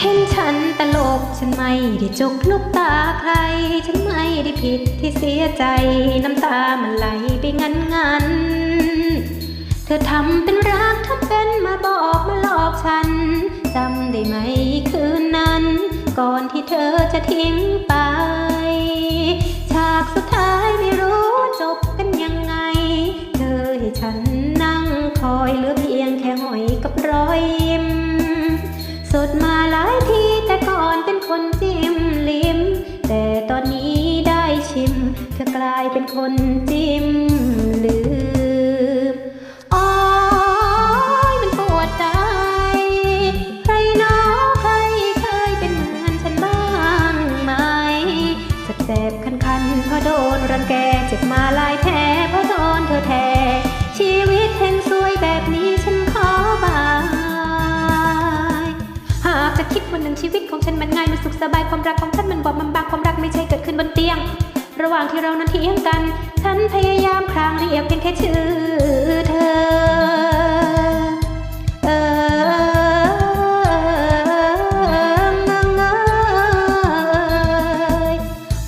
เห็นฉันตลกฉันไม่ได้จกลูกตาใคร ฉันไม่ได้ผิดที่เสียใจ น้ำตามันไหลไปงันงันเธอทำเป็นรักทำเป็นมาบอกมาหลอกฉันจำได้ไหมคืนนั้น ก่อนที่เธอจะทิ้งไปาหลายทีแต่ก่อนเป็นคนจิ้มลิ้ม แต่ตอนนี้ได้ชิมเธอกลายเป็นคนจิ้มลืมอ้ยมันปวดใจ ใครหนอใครเคยเป็นเหมือนฉันบ้างไหมจะแสบคันๆเพราะโดนรังแก ฉันมันง่ายมันสุขสบายความรักของฉันมันบอบมันบางความรักไม่ใช่เกิดขึ้นบนเตียง ระหว่างที่เรานั้นเถียงกัน ฉันพยายามครางเรียกเพียงแค่ชื่อเธอเออ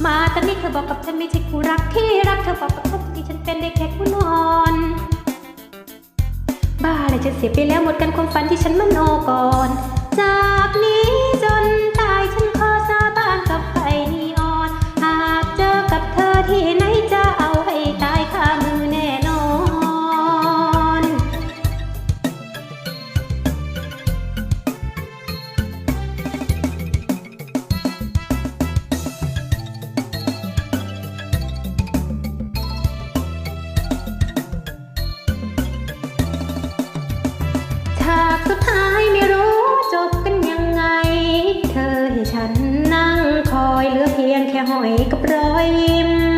มาตอนนี้เธอบอกกับฉันไม่ใช่คู่รักที่รักเธอบอกกับฉันที่ฉันเป็นได้แค่คู่นอน บ้าเลยฉันเสียไปแล้วหมดกันความฝันที่ฉันมโนก่อน จากนี้ เหลือเพียงแค่หอยกับรอยยิ้ม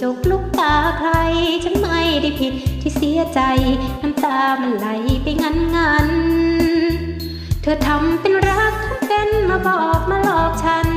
จกลูกตาใคร ฉันไม่ได้ผิดที่เสียใจ น้ำตามันไหลไปงันงันๆเธอทำเป็นรักทำเป็นมาบอกมาหลอกฉัน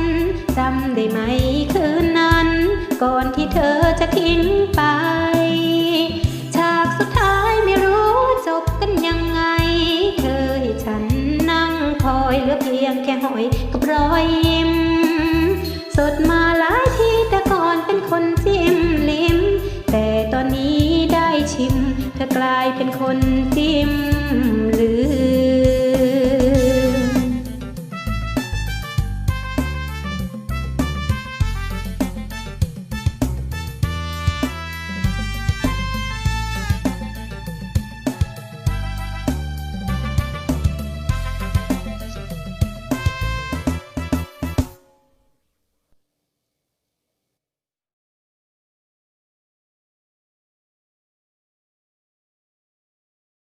จิ้มหรือ